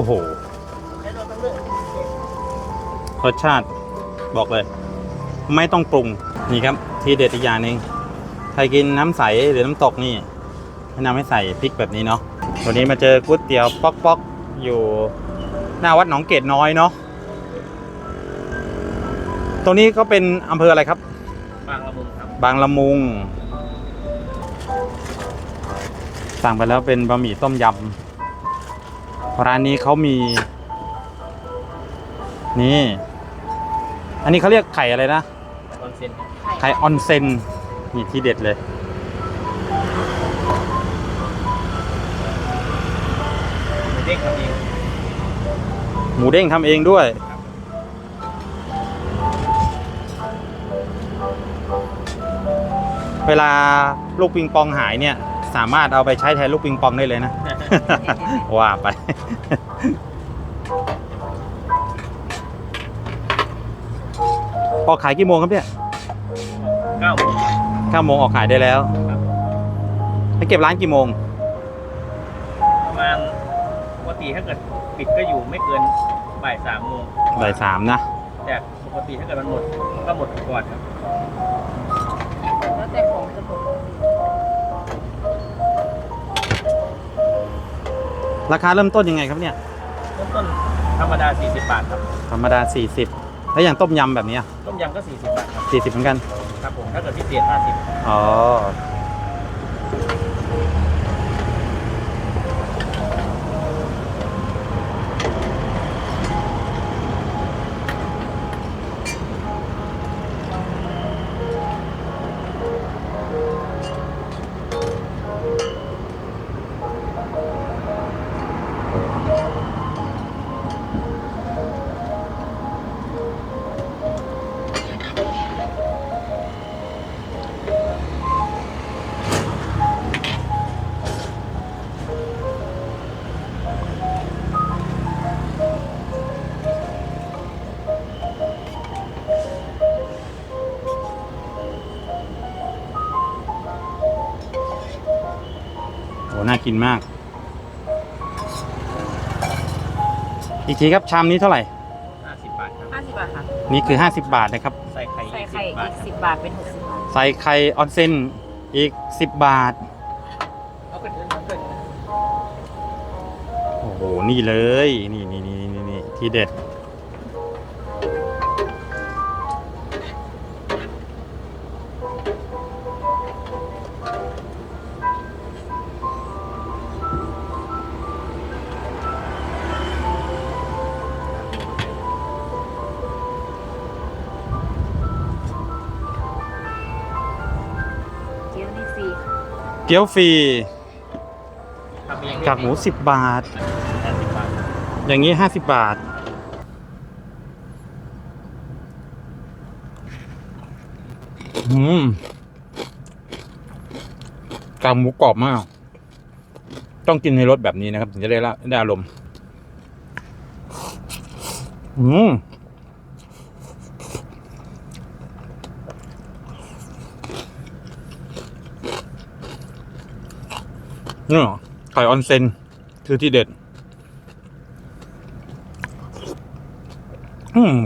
อ้โหรสชาติบอกเลย ไม่ต้องปรุงนี่ครับ ที่เด็ดอีกอย่างหนึ่งใครกินน้ำใสหรือน้ำตกนี่แนะนำให้ใส่พริกแบบนี้เนาะวันนี้มาเจอก๋วยเตี๋ยวป๊อกป๊อกอยู่หน้าวัดหนองเกตน้อยเนาะตรงนี้ก็เป็นอำเภออะไรครับ บางละมุงครับ บางละมุง สั่งไปแล้วเป็นบะหมี่ต้มยำ ร้านนี้เขามี นี่ อันนี้เขาเรียกไข่อะไรนะ ออนเซ็นไข่ออนเซนนี่ที่เด็ดเลยเด็กทำเองหมูเด้งทำเองด้วย เวลาลูกปิงปองหายเนี่ย สามารถเอาไปใช้แทนลูกปิงปองได้เลยนะ ว่าไป ออกขายกี่โมงครับเนี่ยเก้าโมงเก้าโมงออกขายได้แล้วครับไปเก็บร้านกี่โมง ประมาณปกติถ้าเกิดปิดก็อยู่ไม่เกินบ่ายสามโมงบ่ายสามนะแต่ปกติถ้าเกิดมันหมดก็หมดก่อนครับแล้วแต่ของจะหมด ราคาเริ่มต้นยังไงครับเนี่ยต้นต้นธรรมดา 40 บาทครับ ธรรมดา 40 แล้วอย่างต้มยำแบบเนี้ยต้มยำก็ 40 บาทครับ40 เหมือนกัน ครับผมถ้าเกิดพิเศษ 50อ๋อ โหน่ากินมาก อีกทีครับชามนี้เท่าไหร่ 50 บาทครับห้าสิบบาทค่ะ นี่คือ 50 บาทนะครับ ใส่ไข่ใส่ไข่10บาอีทกครับสิบบาทเป็นหกสิบบาท ใส่ไข่ออนเซนอีก 10 บาท เอาขึ้นเอาขึ้นโอ้โห นี่เลย นี่นี่นี่นี่นี่ที่เด็ด เกี๊ยวฟรีทำเองกากหมู10บาท50บาทครับอย่างนี้50บาท อืมกากหมูกรอบมาก ต้องกินในรสแบบนี้นะครับ ถึงจะได้ละได้อารมณ์ อืม นี่ไข่ออนเซนคือที่เด็ด อืม